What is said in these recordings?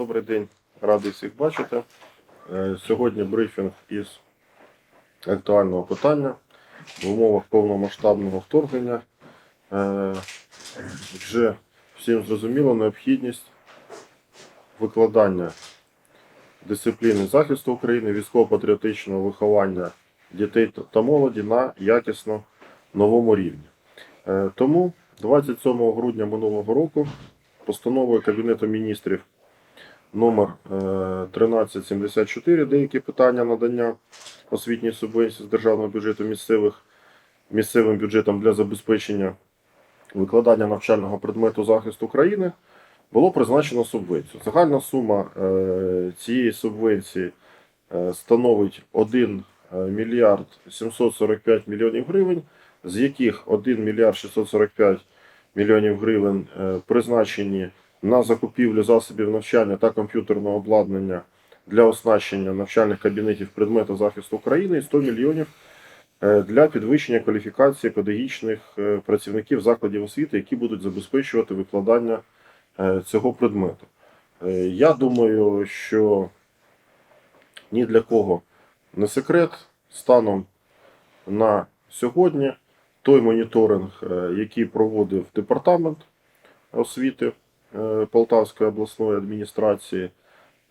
Добрий день, радий всіх бачити. Е, Сьогодні брифінг із актуального питання в умовах повномасштабного вторгнення. Е, Вже всім зрозуміло необхідність викладання дисципліни захисту України, військово-патріотичного виховання дітей та молоді на якісно новому рівні. Е, Тому 27 грудня минулого року постановою Кабінету міністрів номер е, 1374 деякі питання надання освітньої субвенції з державного бюджету місцевих, місцевим бюджетом для забезпечення викладання навчального предмету захисту України було призначено субвенцію. Загальна сума е, цієї субвенції е, становить 1 мільярд 745 мільйонів гривень, з яких 1 мільярд 645 мільйонів гривень е, призначені на закупівлю засобів навчання та комп'ютерного обладнання для оснащення навчальних кабінетів предмету захисту України і 100 мільйонів е, для підвищення кваліфікації педагогічних е, працівників закладів освіти, які будуть забезпечувати викладання е, цього предмету. Я думаю, що ні для кого не секрет станом на сьогодні той моніторинг, який проводив департамент освіти Полтавської обласної адміністрації,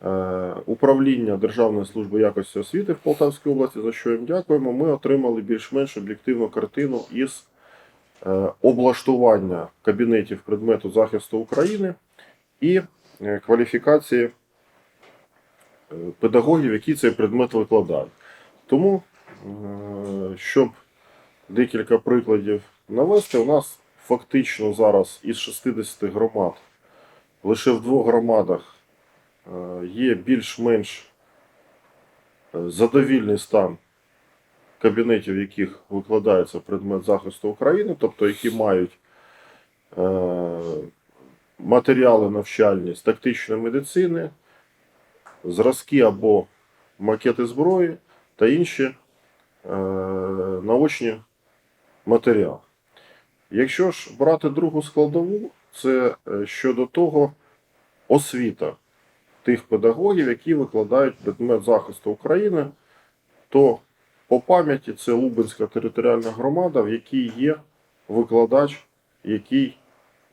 е, управління Державної служби якості освіти в Полтавській області, за що їм дякуємо, ми отримали більш-менш об'єктивну картину із е, облаштування кабінетів предмету захисту України і е, кваліфікації е, педагогів, які цей предмет викладають. Тому, е, щоб декілька прикладів навести, у нас фактично зараз із 60 громад лише в двох громадах е, є більш-менш е, задовільний стан кабінетів, в яких викладається предмет захисту України, тобто які мають е, матеріали навчальні з тактичної медицини, зразки або макети зброї та інші наочні матеріали. Якщо ж брати другу складову, це е, щодо того освіта тих педагогів, які викладають предмет захисту України, то по пам'яті це Лубенська територіальна громада, в якій є викладач, який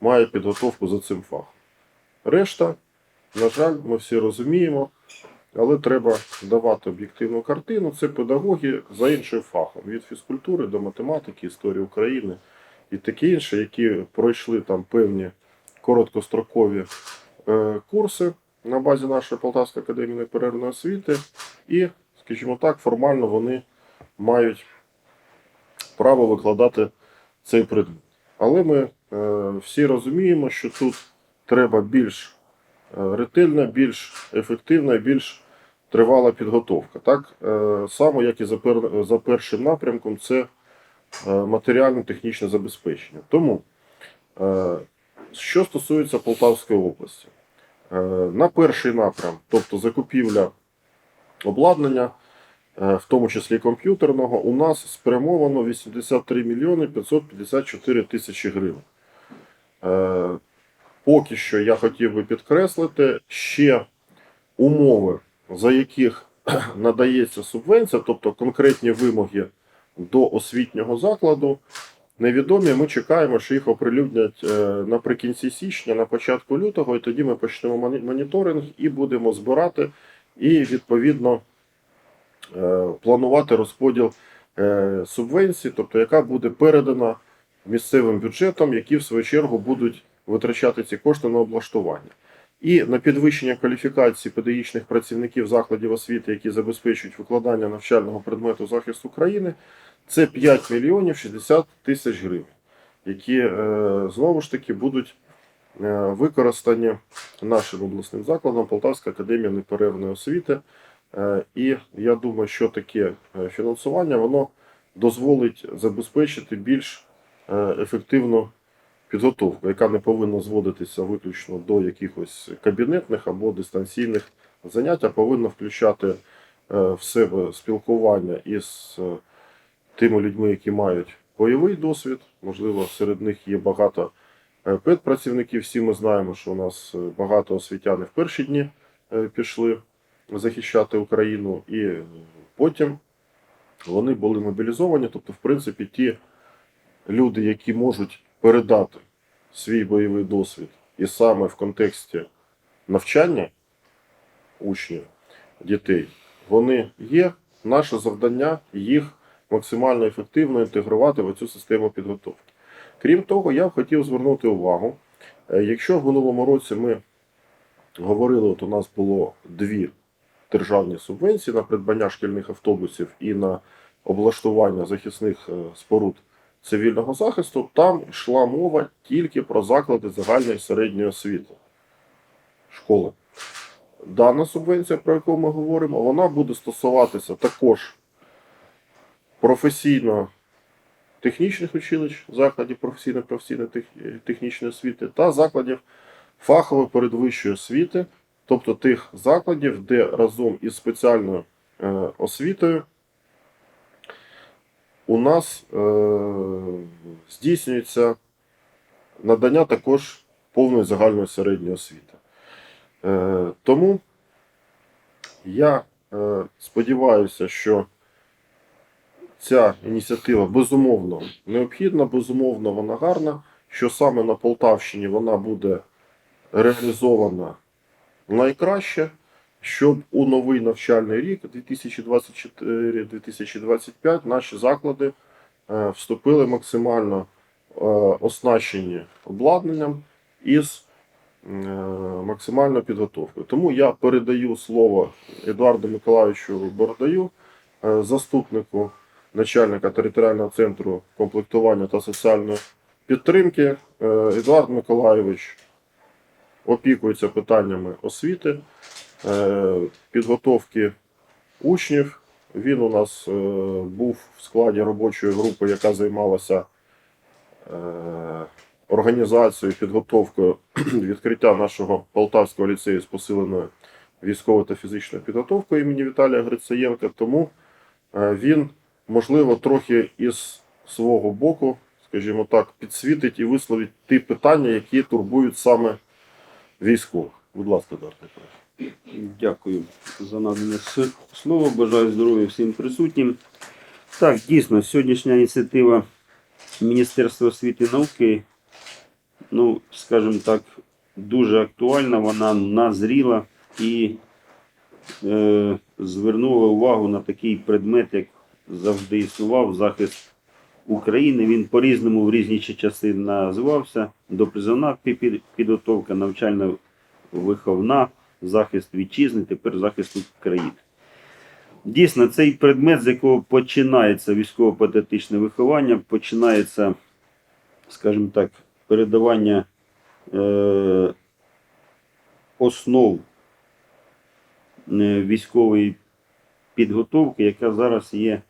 має підготовку за цим фахом. Решта, на жаль, ми всі розуміємо, але треба давати об'єктивну картину. Це педагоги за іншим фахом, від фізкультури до математики, історії України і таке інше, які пройшли там певні короткострокові е, курси на базі нашої Полтавської академії неперервної освіти, і, скажімо так, формально вони мають право викладати цей предмет. Але ми е, всі розуміємо, що тут треба більш е, ретельна, більш ефективна, більш тривала підготовка. Так само, як і за, пер, за першим напрямком, це матеріально-технічне забезпечення. Тому, е, що стосується Полтавської області, е, на перший напрям, тобто закупівля обладнання, е, в тому числі комп'ютерного, у нас спрямовано 83 мільйони 554 тисячі гривень. Е, Поки що я хотів би підкреслити ще умови, за яких надається субвенція, тобто конкретні вимоги до освітнього закладу, невідомі. Ми чекаємо, що їх оприлюднять е, наприкінці січня, на початку лютого, і тоді ми почнемо моніторинг і будемо збирати і відповідно е, планувати розподіл е, субвенції, тобто яка буде передана місцевим бюджетам, які в свою чергу будуть витрачати ці кошти на облаштування. І на підвищення кваліфікації педагогічних працівників закладів освіти, які забезпечують викладання навчального предмету захист України, це 5 мільйонів 60 тисяч гривень, які е, знову ж таки будуть е, використані нашим обласним закладом Полтавська академія неперервної освіти. Е, І я думаю, що таке фінансування воно дозволить забезпечити більш ефективну підготовку, яка не повинна зводитися виключно до якихось кабінетних або дистанційних занять, а повинна включати е, в себе спілкування із е, тими людьми, які мають бойовий досвід. Можливо, серед них є багато е, педпрацівників. Всі ми знаємо, що у нас багато освітян і в перші дні пішли захищати Україну, і потім вони були мобілізовані. Тобто, в принципі, ті люди, які можуть передати свій бойовий досвід, і саме в контексті навчання учнів, дітей, вони є. Наше завдання їх максимально ефективно інтегрувати в цю систему підготовки. Крім того, я б хотів звернути увагу, е, якщо в минулому році ми говорили, от у нас було дві державні субвенції на придбання шкільних автобусів і на облаштування захисних е, споруд цивільного захисту, там йшла мова тільки про заклади загальної середньої освіти школи. Дана субвенція, про яку ми говоримо, вона буде стосуватися також професійно технічних училищ, закладів професійно-професійної технічної освіти та закладів фахової передвищої освіти, тобто тих закладів, де разом із спеціальною е, освітою у нас е, здійснюється надання також повної загальної середньої освіти. Е, тому я е, сподіваюся, що ця ініціатива безумовно необхідна, безумовно, вона гарна, що саме на Полтавщині вона буде реалізована найкраще, щоб у новий навчальний рік 2024-2025 наші заклади е, вступили максимально е, оснащені обладнанням із е, максимальною підготовкою. Тому я передаю слово Едуарду Миколаївичу Бородаю, заступнику начальника територіального центру комплектування та соціальної підтримки. Едуард Миколаївич опікується питаннями освіти, підготовки учнів. Він у нас е, був в складі робочої групи, яка займалася е, організацією, підготовкою відкриття нашого Полтавського ліцею з посиленою військовою та фізичною підготовкою імені Віталія Грицаєнка. Тому е, він, можливо, трохи із свого боку, скажімо так, підсвітить і висловить ті питання, які турбують саме військових. Будь ласка, Миколаївич. Дякую за надане слово. Бажаю здоров'я всім присутнім. Так, дійсно, сьогоднішня ініціатива Міністерства освіти і науки, ну, скажімо так, дуже актуальна, вона назріла і е, звернула увагу на такий предмет, як завжди існував, захист України. Він по-різному в різні часи називався. Допризовна пі- підготовка, навчальна виховна, захист вітчизни, тепер захист України. Дійсно, цей предмет, з якого починається військово-патріотичне виховання, починається, скажімо так, передавання е, основ е, військової підготовки, яка зараз є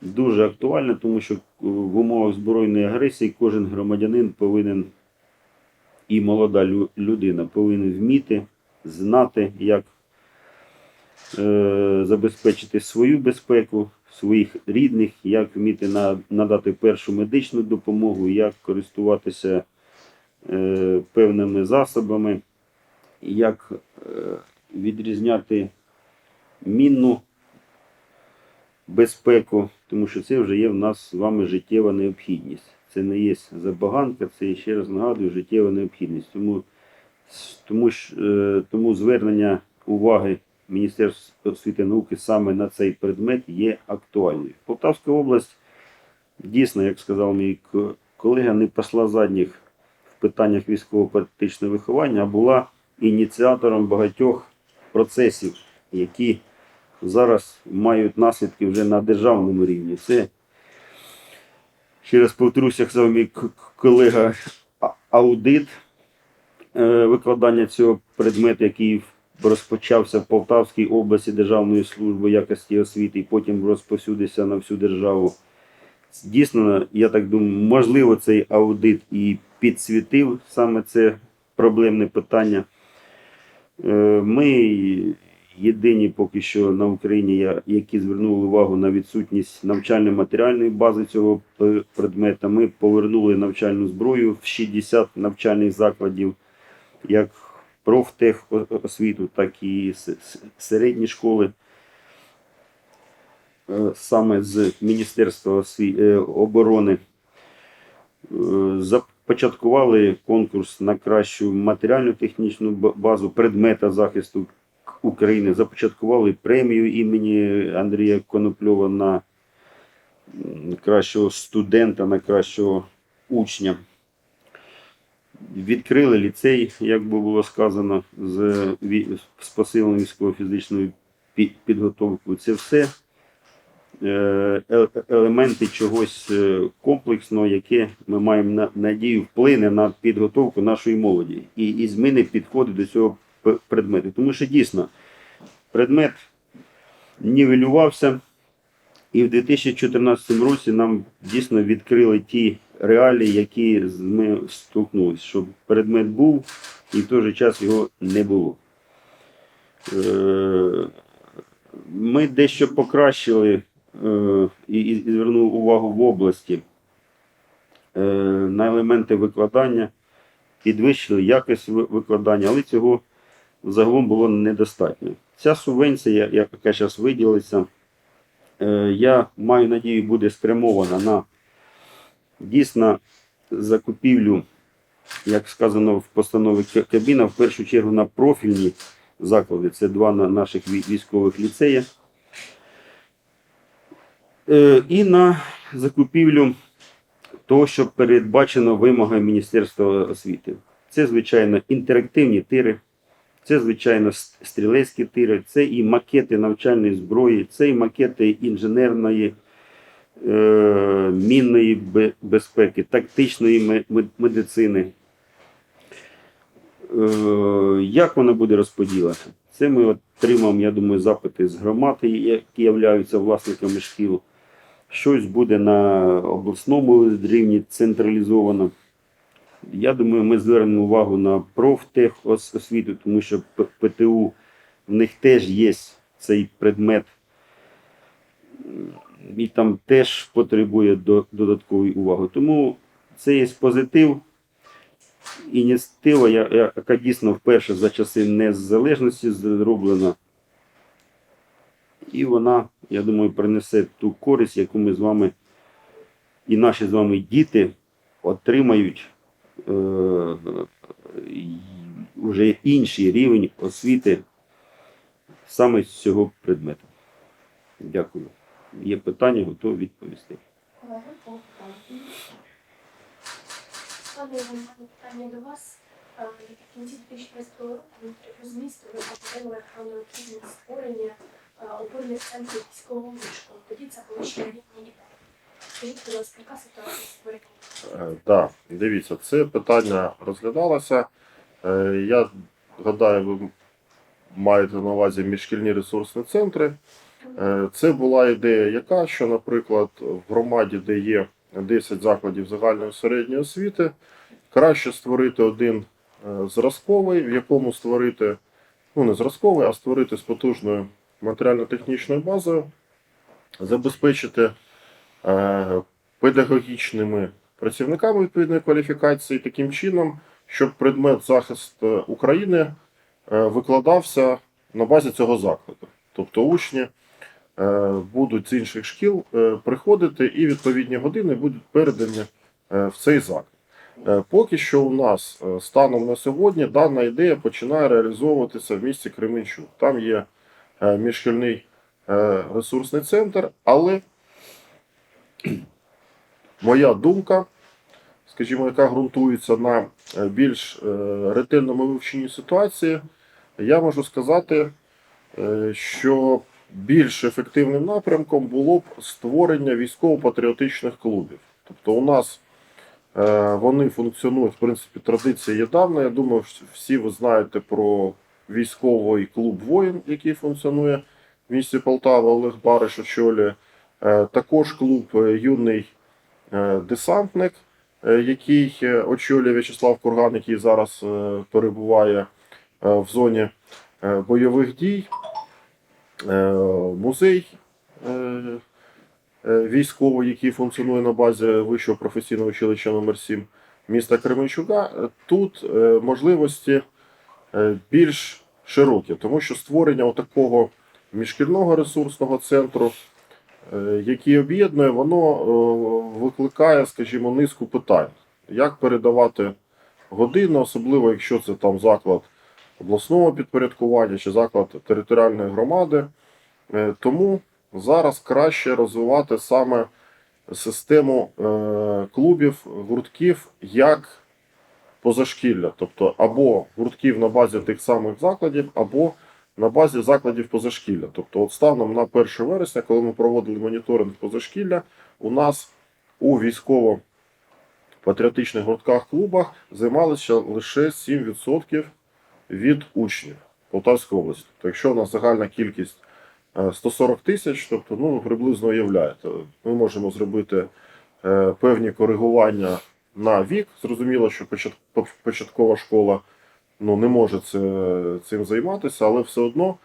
дуже актуальна, тому що в умовах збройної агресії кожен громадянин повинен і молода людина повинен вміти, знати, як е, забезпечити свою безпеку, своїх рідних, як вміти на, надати першу медичну допомогу, як користуватися е, певними засобами, як е, відрізняти мінну безпеку, тому що це вже є в нас з вами життєва необхідність. Це не є забаганка, це ще раз нагадую, життєва необхідність. Тому, тому, ж, е, тому звернення уваги Міністерства освіти і науки саме на цей предмет є актуальною. Полтавська область дійсно, як сказав мій колега, не пасла задніх в питаннях військово-патріотичного виховання, а була ініціатором багатьох процесів, які зараз мають наслідки вже на державному рівні. Це, ще раз повторюся, як сказав мій колега, аудит викладання цього предмету, який розпочався в Полтавській області Державної служби якості освіти і потім розповсюдився на всю державу. Дійсно, я так думаю, можливо, цей аудит і підсвітив саме це проблемне питання. Е, Ми єдині поки що на Україні, які звернули увагу на відсутність навчально-матеріальної бази цього предмета. Ми повернули навчальну зброю в 60 навчальних закладів. Як профтехосвіту, так і середні школи. Е, Саме з Міністерства е, оборони Е, започаткували конкурс на кращу матеріально-технічну базу предмета захисту України. Започаткували премію імені Андрія Конопльова на кращого студента, на кращого учня. Відкрили ліцей, як би було сказано, з, з посиленою військово-фізичною пі- підготовкою. Це все е, е- елементи чогось е, комплексного, яке ми маємо надію вплине на підготовку нашої молоді і, і зміни підходу до цього предмету. Тому що дійсно предмет нівелювався, і в 2014 році нам дійсно відкрили ті реалії, які ми столкнулися, щоб предмет був і в той же час його не було. Е, Ми дещо покращили е, і, звернув увагу в області е, на елементи викладання, підвищили якість викладання, але цього загалом було недостатньо. Ця субвенція, яка зараз виділиться, я маю надію, буде спрямована на дійсно закупівлю, як сказано в постанові Кабіна, в першу чергу на профільні заклади. Це два на наших військових ліцеї. Е, І на закупівлю того, що передбачено вимогами Міністерства освіти. Це, звичайно, інтерактивні тири, це, звичайно, стрілецькі тири, це і макети навчальної зброї, це і макети інженерної, мінної безпеки, тактичної ме- ме- медицини. Е, Як вона буде розподілена? Це ми отримаємо, я думаю, запити з громад, які являються власниками шкіл. Щось буде на обласному рівні централізовано. Я думаю, ми звернемо увагу на профтехосвіту, тому що ПТУ в них теж є цей предмет, і там теж потребує до, додаткової уваги. Тому це є позитив. Ініціатива, яка дійсно вперше за часи незалежності зроблена. І вона, я думаю, принесе ту користь, яку ми з вами і наші з вами діти отримають е, вже інший рівень освіти саме з цього предмету. Дякую. Є питання, готові відповісти. Колеги, по питанню. Питання до вас. В кінці 2015 року змісту ви повідомили про необхідність створення опорних центрів військового вишку. Тоді це були ще рідні ідеї. Скажіть, будь ласка, яка ситуація з створенням? Е, дивіться, це питання розглядалося. Е, Я гадаю, ви маєте на увазі міжшкільні ресурсні центри. Е, Це була ідея, яка, що, наприклад, в громаді, де є 10 закладів загальної середньої освіти, краще створити один е, зразковий, в якому створити, ну не зразковий, а створити з потужною матеріально-технічною базою, забезпечити е, педагогічними працівниками відповідної кваліфікації таким чином, щоб предмет захист України викладався на базі цього закладу. Тобто учні будуть з інших шкіл е, приходити і відповідні години будуть передані е, в цей заклад. Е, Поки що у нас е, станом на сьогодні дана ідея починає реалізовуватися в місті Кременчук. Там є е, міжшкільний е, ресурсний центр, але моя думка, скажімо, яка ґрунтується на е, більш е, ретельному вивченні ситуації, я можу сказати, е, що більш ефективним напрямком було б створення військово-патріотичних клубів. Тобто у нас е, вони функціонують, в принципі, традиція є давна. Я думаю, всі ви знаєте про військовий клуб воїн, який функціонує в місті Полтава, Олег Бариш очолює. Е, Також клуб е, юний десантник, який очолює В'ячеслав Курган, який зараз перебуває в зоні бойових дій, музей е, е, військовий, який функціонує на базі Вищого професійного училища номер 7 міста Кременчука. Е, Тут е, можливості е, більш широкі, тому що створення такого міжшкільного ресурсного центру, е, який об'єднує, воно е, викликає, скажімо, низку питань. Як передавати години, особливо якщо це там заклад обласного підпорядкування чи заклад територіальної громади. Е, Тому зараз краще розвивати саме систему е, клубів, гуртків як позашкілля, тобто або гуртків на базі тих самих закладів, або на базі закладів позашкілля. Тобто, от станом на 1 вересня, коли ми проводили моніторинг позашкілля, у нас у військово-патріотичних гуртках клубах займалися лише 7% від учнів Полтавської області. Тобто, якщо у нас загальна кількість е, 140 тисяч, тобто ну, приблизно уявляєте, ми можемо зробити е, певні коригування на вік. Зрозуміло, що початкова школа ну, не може цим займатися, але все одно,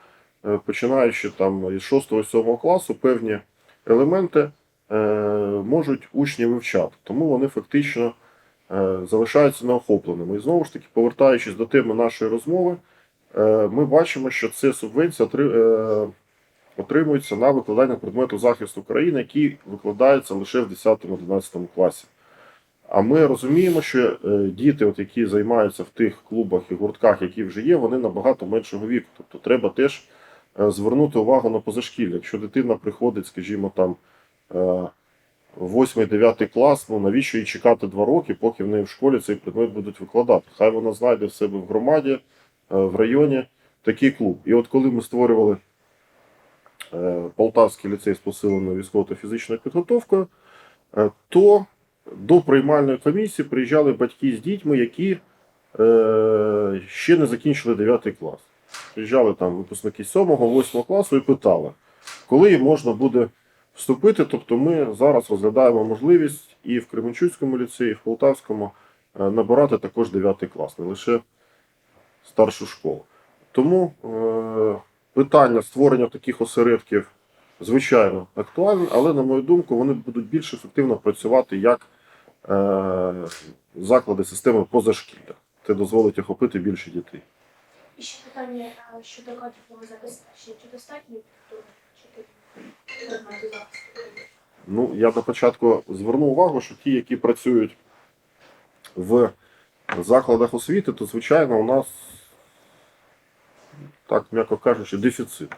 е, починаючи там із 6-7 класу, певні елементи е, можуть учні вивчати. Тому вони фактично е, залишаються неохопленими. І знову ж таки, повертаючись до теми нашої розмови, е, ми бачимо, що це субвенція е, отримується на викладання предмету захисту країни, який викладається лише в 10-11 класі. А ми розуміємо, що е, діти, от, які займаються в тих клубах і гуртках, які вже є, вони набагато меншого віку. Тобто треба теж е, звернути увагу на позашкілля. Якщо дитина приходить, скажімо, там е, 8-9 клас, ну навіщо їй чекати 2 роки, поки в неї в школі цей предмет будуть викладати? Хай вона знайде в себе в громаді, е, в районі такий клуб. І от коли ми створювали е, Полтавський ліцей з посиленою військово та фізичною підготовкою, е, то до приймальної комісії приїжджали батьки з дітьми, які ще не закінчили 9 клас. Приїжджали там випускники 7-8 класу і питали, коли їм можна буде вступити. Тобто ми зараз розглядаємо можливість і в Кременчуцькому ліцеї, і в Полтавському е, набирати також 9 клас, не лише старшу школу. Тому е, питання створення таких осередків, звичайно, актуальне, але, на мою думку, вони будуть більш ефективно працювати як е, заклади системи позашкілля. Це дозволить охопити більше дітей. І ще питання щодо кадрового забезпечення. Чи достатньо хто вчителів предмету захисту? Ну, я на початку зверну увагу, що ті, які працюють в закладах освіти, то звичайно у нас, так м'яко кажучи, дефіцит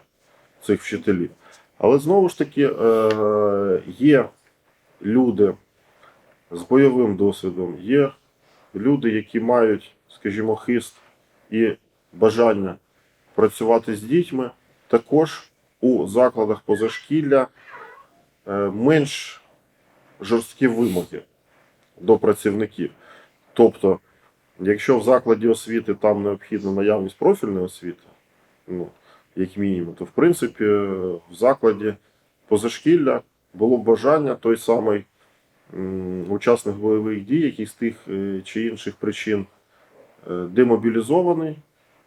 цих вчителів. Але знову ж таки е, є люди з бойовим досвідом, є люди, які мають, скажімо, хист і бажання працювати з дітьми. Також у закладах позашкілля е, менш жорсткі вимоги до працівників. Тобто, якщо в закладі освіти там необхідна наявність профільної освіти, ну, як мінімум, то в принципі в закладі позашкілля було б бажання той самий учасник бойових дій, який з тих е, чи інших причин е, демобілізований,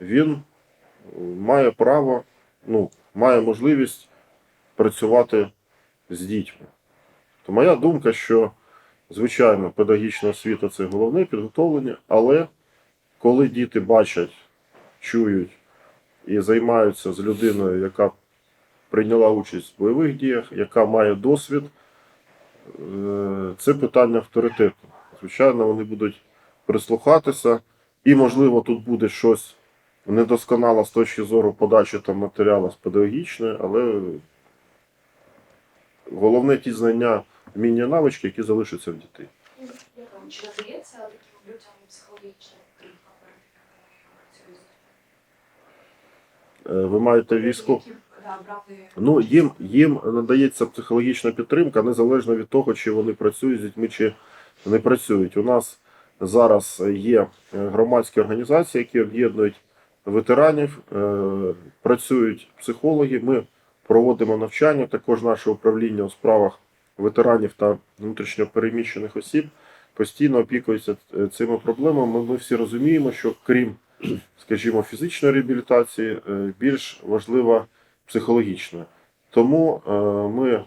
він е, має право, ну, має можливість працювати з дітьми. То моя думка, що, звичайно, педагогічна освіта це головне підготовлення, але коли діти бачать, чують і займаються з людиною, яка прийняла участь в бойових діях, яка має досвід, е, це питання авторитету. Звичайно, вони будуть прислухатися, і, можливо, тут буде щось недосконало з точки зору подачі там матеріалу з педагогічної, але головне ті знання, вміння навички, які залишаться в дітей. Чи надається таким людям психологічна підтримка Е, Ви маєте брати Ну, їм, їм надається психологічна підтримка незалежно від того, чи вони працюють з дітьми, чи не працюють. У нас зараз є е, громадські організації, які об'єднують ветеранів, е, працюють психологи. Ми проводимо навчання. Також наше управління у справах ветеранів та внутрішньопереміщених осіб постійно опікується е, цими проблемами. Ми всі розуміємо, що крім, скажімо, фізичної реабілітації, е, більш важлива психологічна. Тому ми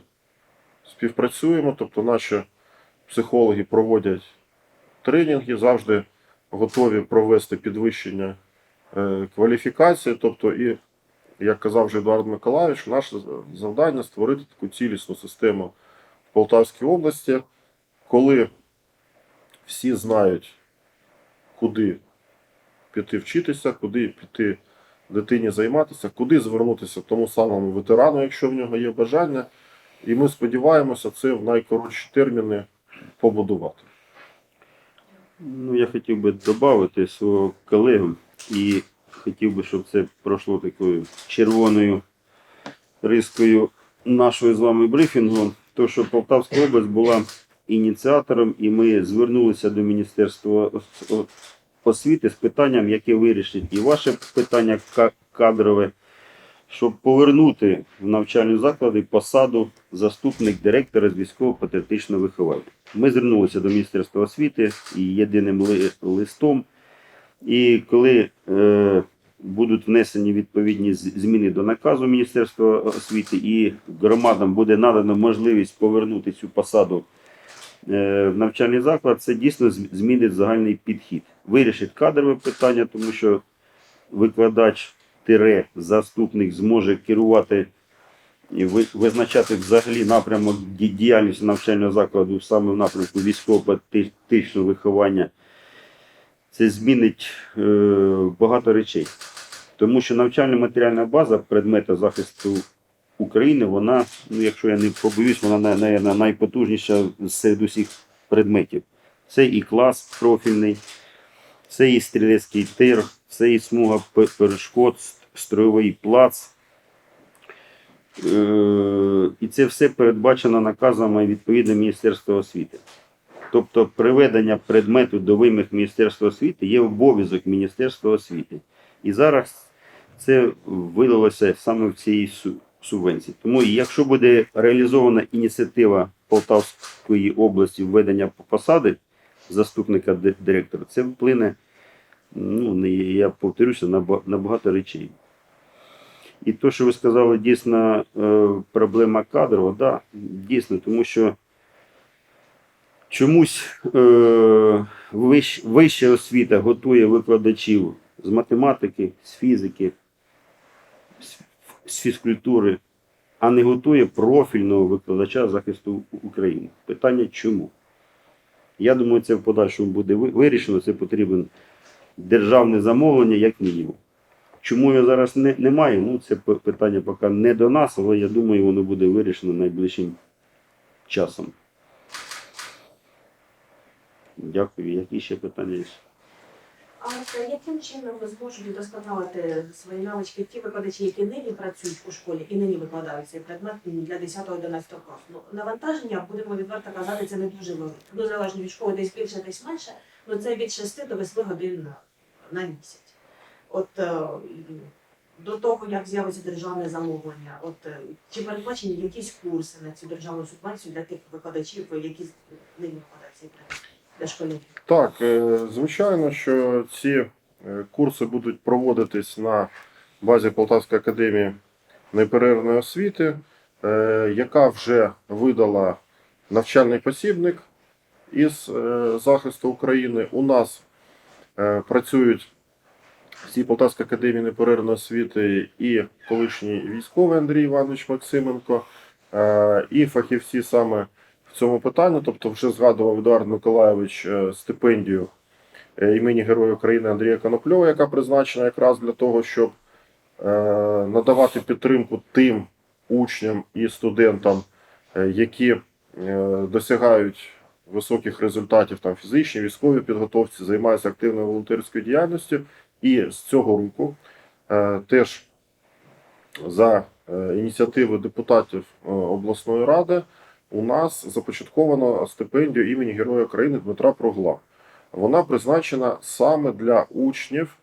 співпрацюємо, тобто наші психологи проводять тренінги, завжди готові провести підвищення е, кваліфікації. Тобто, і, як казав вже Едуард Миколаївич, наше завдання створити таку цілісну систему в Полтавській області, коли всі знають, куди піти вчитися, куди піти дитині займатися, куди звернутися тому самому ветерану, якщо в нього є бажання. І ми сподіваємося це в найкоротші терміни побудувати. Ну, я хотів би додати свого колегу і хотів би, щоб це пройшло такою червоною рискою нашого з вами брифінгу. То, що Полтавська область була ініціатором, і ми звернулися до Міністерства освіти з питанням, яке вирішить і ваше питання кадрове, щоб повернути в навчальні заклади посаду заступник директора з військово-патріотичного виховання. Ми звернулися до Міністерства освіти і єдиним листом. І коли е, будуть внесені відповідні зміни до наказу Міністерства освіти, і громадам буде надано можливість повернути цю посаду е, в навчальний заклад, це дійсно змінить загальний підхід. Вирішить кадрове питання, тому що викладач тире заступник зможе керувати і визначати взагалі напрямок ді- діяльності навчального закладу саме в напрямку військово-патріотичного виховання. Це змінить е, багато речей. Тому що навчальна матеріальна база предмета захисту України, вона, ну якщо я не побоюсь, вона найпотужніша серед усіх предметів. Це і клас профільний, це і стрілецький тир, це і смуга перешкод, строєвий плац. Е, І це все передбачено наказами відповідно Міністерства освіти. Тобто приведення предмету до вимог Міністерства освіти є обов'язок Міністерства освіти. І зараз це вилилося саме в цій субвенції. Тому якщо буде реалізована ініціатива Полтавської області введення посади заступника директора, це вплине, ну, я повторюся, на багато речей. І то, що ви сказали, дійсно е, проблема кадрова, да, дійсно, тому що чомусь е, вищ, вища освіта готує викладачів з математики, з фізики, з, фізкультури, а не готує профільного викладача захисту України. Питання чому? Я думаю, це в подальшому буде вирішено. Це потрібен державне замовлення, як мінімум. Чому його зараз не, немає? Ну, це питання поки не до нас, але я думаю, воно буде вирішено найближчим часом. Дякую. Які ще питання є? А яким чином ви зможете вдосконалити свої навички ті викладачі, які нині працюють у школі і нині викладають цей предмет для 10-11 класу? Ну, навантаження, будемо відверто казати, це не дуже велике. Ну, залежно від школи, десь більше, десь менше, ну це від 6 до 8 годин на, на місяць. От е, до того, як з'явиться державне замовлення, от е, чи передбачені якісь курси на цю державну субвенцію для тих викладачів, які нині викладають цей предмет для школярів? Так, е, звичайно, що ці е, курси будуть проводитись на базі Полтавської академії неперервної освіти, е, яка вже видала навчальний посібник із захисту України. У нас працюють всі Полтавської академії неперервної освіти і колишній військовий Андрій Іванович Максименко, і фахівці саме цьому питанні. Тобто, вже згадував Едуард Миколайович е, стипендію е, імені Героя України Андрія Конопльова, яка призначена якраз для того, щоб е, надавати підтримку тим учням і студентам, які досягають високих результатів там фізичній, військовій підготовці, займаються активною волонтерською діяльністю. І з цього року теж за ініціативи депутатів обласної ради у нас започатковано стипендію імені Героя України Дмитра Прогла. Вона призначена саме для учнів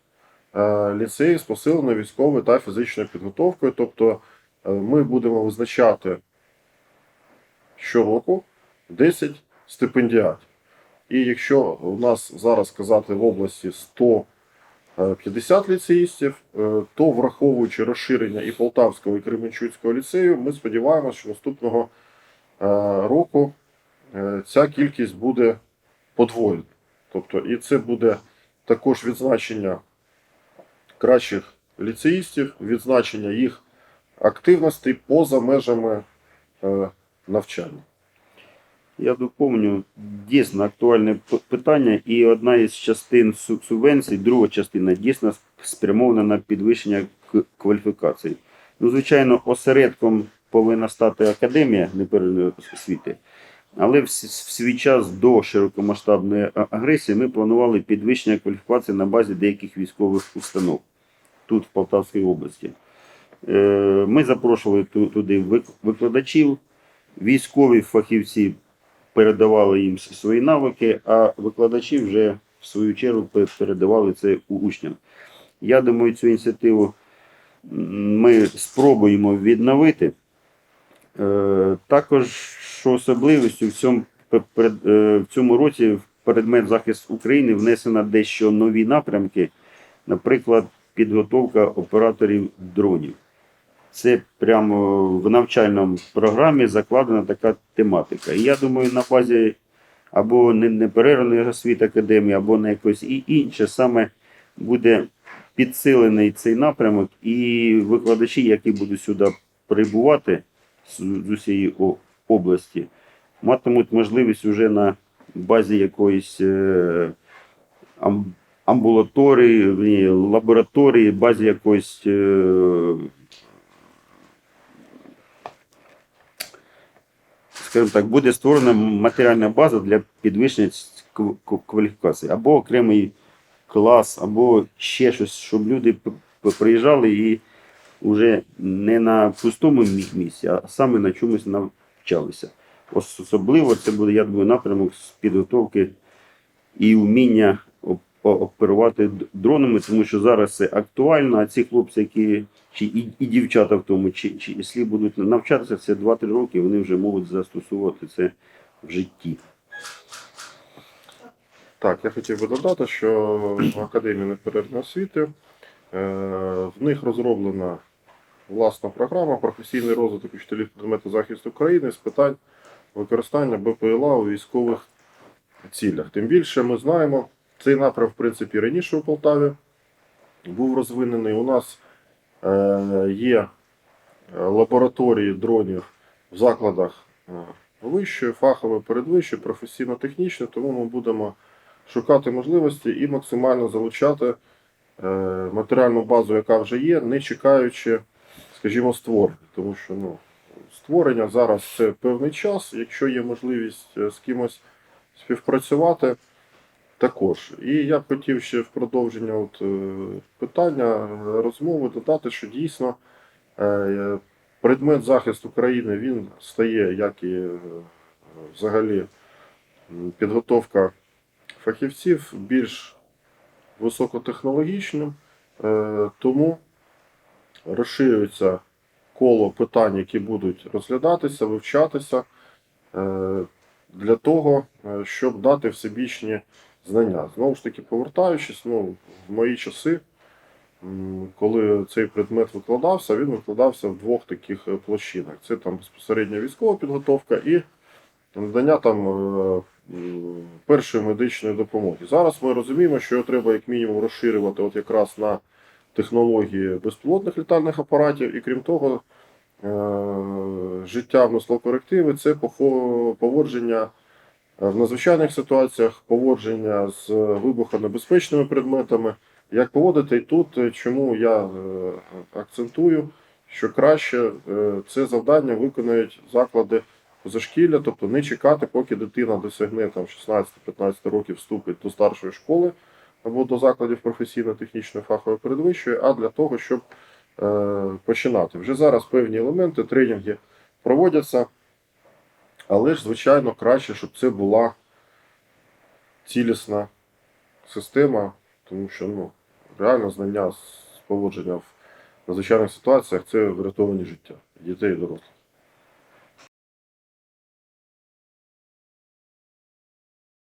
е, ліцею з посиленою військовою та фізичною підготовкою. Тобто е, ми будемо визначати щороку 10 стипендіатів. І якщо у нас зараз казати в області 100 е, 50 ліцеїстів, то враховуючи розширення і Полтавського, і Кременчуцького ліцею, ми сподіваємося, що наступного року е, ця кількість буде подвоєна. Тобто, і це буде також відзначення кращих ліцеїстів, відзначення їх активності поза межами е, навчання. Я доповню дійсно актуальне питання, і одна із частин су- субвенцій, друга частина, дійсно спрямована на підвищення кваліфікації. Ну, звичайно, осередком повинна стати академія неперервної освіти. Але в, свій час до широкомасштабної агресії ми планували підвищення кваліфікації на базі деяких військових установ тут, в Полтавській області. Е, Ми запрошували туди викладачів, військові фахівці передавали їм свої навики, а викладачі вже в свою чергу передавали це учням. Я думаю, цю ініціативу ми спробуємо відновити. Е, Також, що особливістю в цьому, е, в цьому році в предмет захист України внесено дещо нові напрямки, наприклад, підготовка операторів дронів. Це прямо в навчальному програмі закладена така тематика. І я думаю, на базі або не- неперервної освіти академії, або на якось і інше саме буде підсилений цей напрямок, і викладачі, які будуть сюди прибувати з, усієї області, матимуть можливість вже на базі якоїсь е, амбулаторії, лабораторії, базі якоїсь. Е, скажімо так, буде створена матеріальна база для підвищення кваліфікації, або окремий клас, або ще щось, щоб люди приїжджали і вже не на пустому місці, а саме на чомусь навчалися. Особливо це буде, я думаю, напрямок з підготовки і вміння оперувати дронами, тому що зараз це актуально, а ці хлопці, які чи і, і дівчата в тому, чи, чи якщо будуть навчатися, це 2-3 роки, вони вже можуть застосовувати це в житті. Так, я хотів би додати, що в Академії неперервної освіти е, в них розроблена власна програма професійний розвиток учителів предмету захисту України з питань використання БПЛА у військових цілях. Тим більше ми знаємо, цей напрям, в принципі, раніше у Полтаві був розвинений. У нас е, є лабораторії дронів в закладах е, вищої, фахової, передвищої, професійно-технічної, тому ми будемо шукати можливості і максимально залучати е, матеріальну базу, яка вже є, не чекаючи, скажімо, створення. Тому що ну, створення зараз це певний час, якщо є можливість е, з кимось співпрацювати. Також. І я хотів ще в продовження от, е, питання розмови додати, що дійсно е, предмет захисту країни він стає, як і взагалі підготовка фахівців більш високотехнологічним, тому розширюється коло питань, які будуть розглядатися, вивчатися е, для того, е, щоб дати всебічні знання. Знову ж таки, повертаючись, ну, в мої часи, коли цей предмет викладався, він викладався в двох таких е, площинах. Це там безпосередньо військова підготовка і надання там першої медичної допомоги. Зараз ми розуміємо, що його треба як мінімум розширювати от якраз на технології безпілотних літальних апаратів, і крім того, е, життя в наслов-корективи це поводження е, в надзвичайних ситуаціях, поводження з вибухонебезпечними предметами. Як поводити і тут, е, чому я акцентую, що краще це завдання виконають заклади позашкілля, тобто не чекати, поки дитина досягне там 16-15 років вступить до старшої школи або до закладів професійно-технічної фахової передвищої, а для того, щоб е, починати. Вже зараз певні елементи, тренінги проводяться, але ж, звичайно, краще, щоб це була цілісна система, тому що ну, реально знання з поводження в надзвичайних ситуаціях це врятовані життя дітей і дорослих.